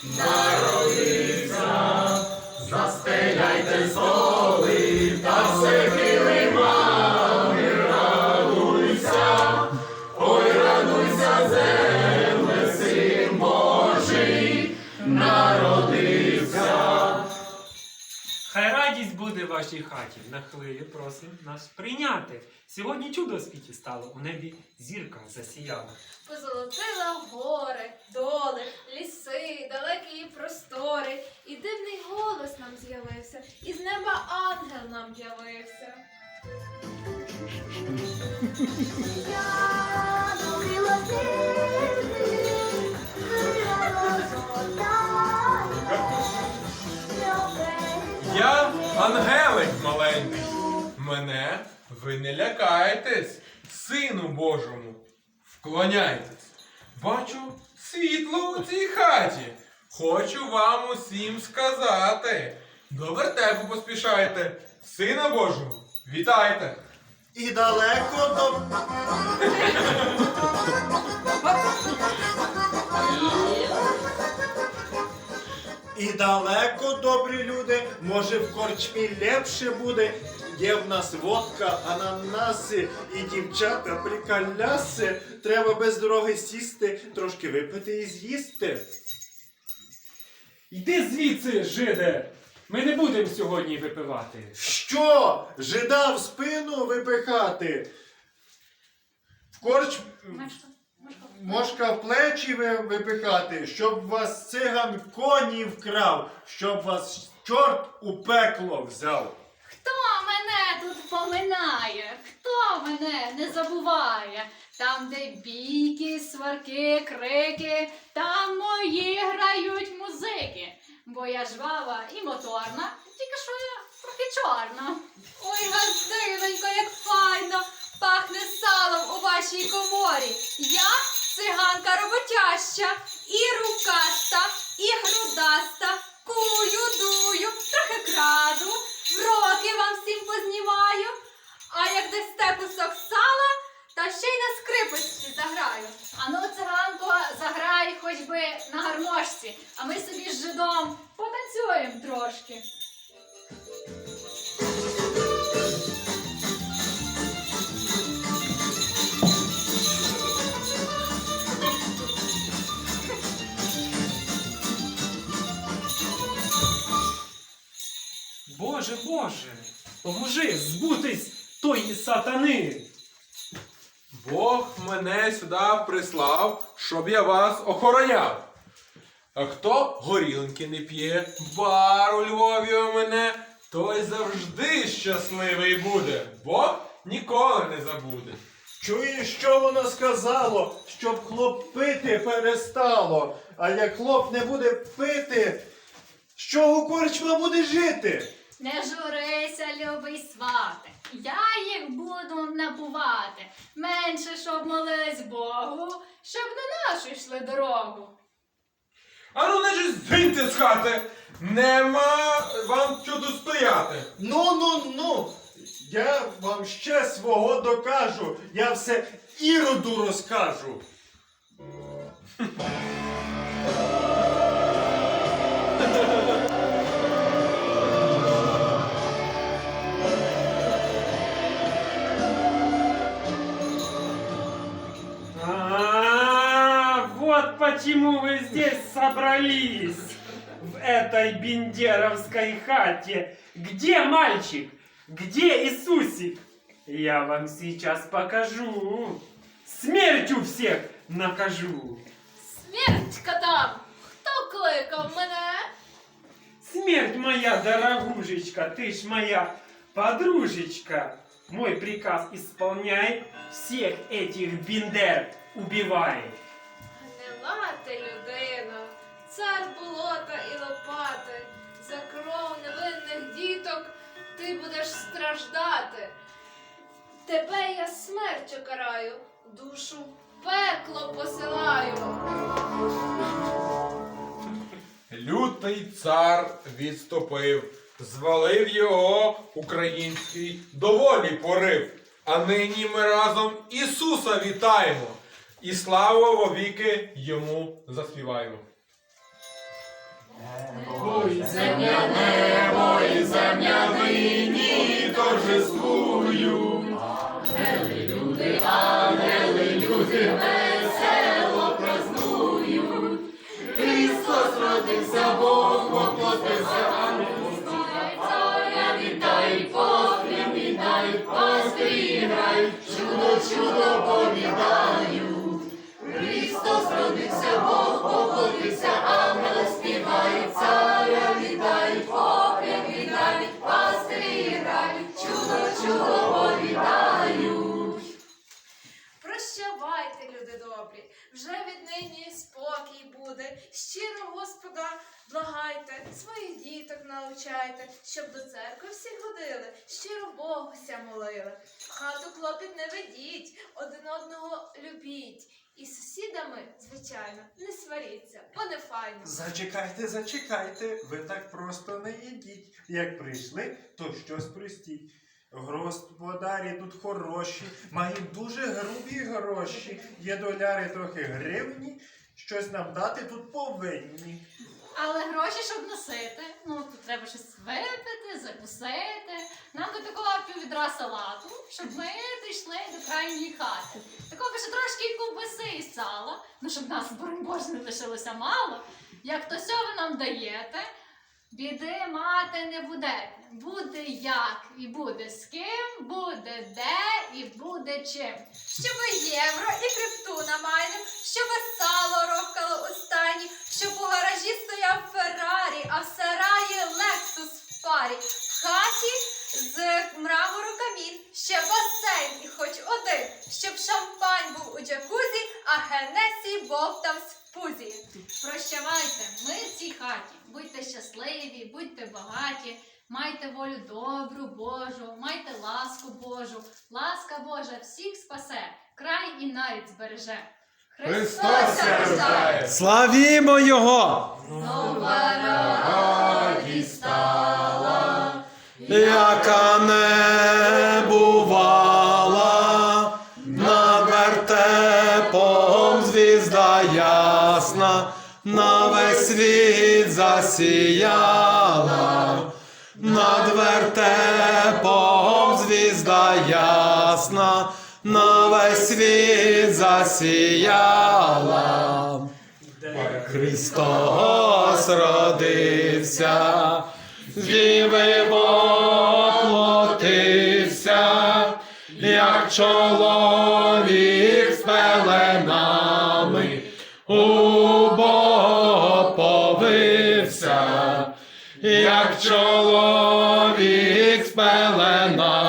Хай буде в вашій хаті. На хвилю просим нас прийняти. Сьогодні чудо в світі стало. У небі зірка засіяла. Позолотила гори, доли, ліси, далекі простори, і дивний голос нам з'явився, і з неба ангел нам явився. Я Мене ви не лякаєтесь, сину Божому. Вклоняйтесь. Бачу світло у цій хаті. Хочу вам усім сказати. До вертепу поспішайте. Сина Божого, вітайте! І далеко до. І далеко, добрі люди, може в корчмі лепше буде. Є в нас водка, ананаси і дівчата прикаляси. Треба без дороги сісти, трошки випити і з'їсти. Йди звідси, жиде! Ми не будемо сьогодні випивати. Що? Жида в спину випихати? В корч мошка в плечі ви- випихати, щоб вас циган коні вкрав, щоб вас чорт у пекло взяв. Хто мене тут поминає? Хто мене не забуває? Там, де бійки, сварки, крики, там мої грають музики. Бо я жвава і моторна, тільки що я трохи чорна. Дасте кусок сала, та ще й на скрипочці заграю. Ану, циганко, заграй хоч би на гармошці, а ми собі з жидом потанцюємо трошки. Боже, Боже, поможи збутись тої сатани. Бог мене сюди прислав, щоб я вас охороняв. А хто горілки не п'є, бар у Львові у мене, той завжди щасливий буде. Бог ніколи не забуде. Чуєш, що воно сказало? Щоб хлоп пити перестало. А як хлоп не буде пити, з чого корчма буде жити? Не журися, любий свате, я їх буду набувати. Менше, щоб молились Богу, щоб на нашу йшли дорогу. А ну не ж звіньте з хати! Нема вам тут стояти. Ну, ну, ну. Я вам ще свого докажу. Я все іроду розкажу. почему вы здесь собрались, в этой бендеровской хате. Где мальчик? Где Иисусик? Я вам сейчас покажу. Смертью всех накажу. Смертька там! Хто кликав мене? Смерть моя дорогушечка, ты ж моя подружечка. Мой приказ исполняй, всех этих бендер убивай. Цар болота і лопати, за кров невинних діток ти будеш страждати. Тебе я смертю караю, душу пекло посилаю. Лютий цар відступив, звалив його український доволі порив. А нині ми разом Ісуса вітаємо і славу вовіки йому заспіваємо. Ой, земля, небо і земля нині торжествую. Ангели, люди, ангели, люди весело празнують. Христос родився, Бог воплотився, ангел співай, царя вітай, похлім вітай, пастирі грай, чудо, чудо повідай. Прощавайте, люди добрі, вже віднині спокій буде. Щиро Господа благайте, своїх діток навчайте, щоб до церкви всі ходили, щиро Богу ся молили. Хату клопіт не ведіть, один одного любіть. І сусідами, звичайно, не сваріться, бо не файно. Зачекайте, зачекайте, ви так просто не їдіть. Як прийшли, то щось простіть. Господарі тут хороші, мають дуже грубі гроші. Є доляри трохи гривні, щось нам дати тут повинні. Але гроші, щоб носити, ну тут треба щось випити, закусити. Нам до такого піввідра салату, щоб ми дійшли до крайньої хати. Такого ще трошки ковбаси і сала, ну щоб нас, боронь Боже, не лишилося мало. Як то сьо ви нам даєте, біди мати не будете. Буде як і буде з ким, буде де і буде чим. Щоб євро і крипту намайнив, щоб сало рохкало у стайні, щоб у гаражі стояв Феррарі, а в сараї Лексус в парі. В хаті з мрамору камін, ще басейн і хоч один, щоб шампань був у джакузі, а Генесі бовтавсь в пузі. Прощавайте, ми в цій хаті. Будьте щасливі, будьте багаті, майте волю добру Божу, майте ласку Божу. Ласка Божа всіх спасе, край і навіть збереже. Христос рождає! Славімо Його! Нова радість стала, яка не бувала, над вертепом звізда ясна, на весь світ засіяла, над вертепом звізда ясна, на весь світ засіяла. Христос родився, діви воплотився, як чоловік як чоловік з пеленами,